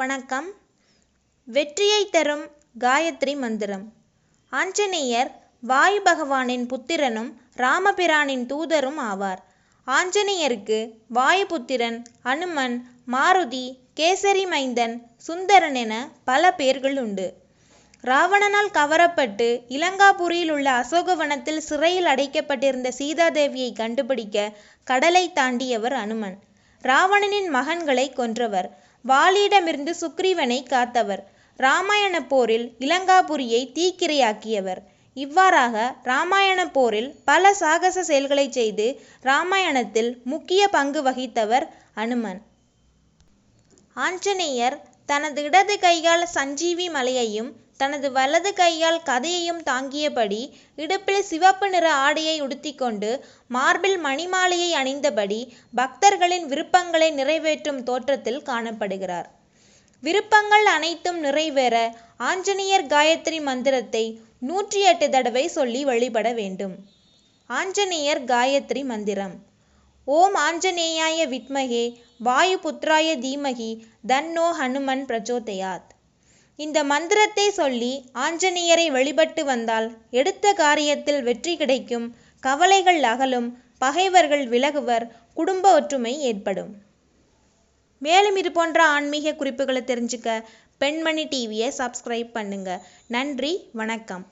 வணக்கம். வெற்றியை தரும் காயத்ரி மந்திரம். ஆஞ்சநேயர் வாயு பகவானின் புத்திரனும் ராமபிரானின் தூதரும் ஆவார். ஆஞ்சநேயருக்கு வாயுபுத்திரன் அனுமன் மாருதி கேசரி மைந்தன் சுந்தரன் என பல பெயர்கள் உண்டு. ராவணனால் கவரப்பட்டு இலங்காபுரியில் உள்ள அசோகவனத்தில் சிறையில் அடைக்கப்பட்டிருந்த சீதாதேவியை கண்டுபிடிக்க கடலை தாண்டியவர் அனுமன். ராவணனின் மகன்களை கொன்றவர். வாலியிடமிருந்து சுக்ரீவனை காத்தவர். இராமாயண போரில் இலங்காபுரியை தீக்கிரையாக்கியவர். இவ்வாறாக இராமாயண போரில் பல சாகச செயல்களை செய்து இராமாயணத்தில் முக்கிய பங்கு வகித்தவர் அனுமன். ஆஞ்சநேயர் தனது இடது கைகால் சஞ்சீவி மலையையும் தனது வலது கையால் கதையையும் தாங்கியபடி இடுப்பில் சிவப்பு நிற ஆடையை உடுத்திக்கொண்டு மார்பில் மணிமாலையை அணிந்தபடி பக்தர்களின் விருப்பங்களை நிறைவேற்றும் தோற்றத்தில் காணப்படுகிறார். விருப்பங்கள் அனைத்தும் நிறைவேற ஆஞ்சநேயர் காயத்ரி மந்திரத்தை நூற்றி எட்டு தடவை சொல்லி வழிபட வேண்டும். ஆஞ்சநேயர் காயத்ரி மந்திரம். ஓம் ஆஞ்சநேயாய வித்மகே வாயுபுத்ராய தீமகி தன்னோ ஹனுமன் பிரச்சோதயாத். இந்த மந்திரத்தை சொல்லி ஆஞ்சநேயரை வழிபட்டு வந்தால் எடுத்த காரியத்தில் வெற்றி கிடைக்கும். கவலைகள் அகலும் பகைவர்கள் விலகுவர் குடும்ப ஒற்றுமை ஏற்படும். மேலும் இது போன்ற ஆன்மீக குறிப்புகளை தெரிஞ்சுக்க பெண்மணி டிவியை சப்ஸ்கிரைப் பண்ணுங்க. நன்றி வணக்கம்.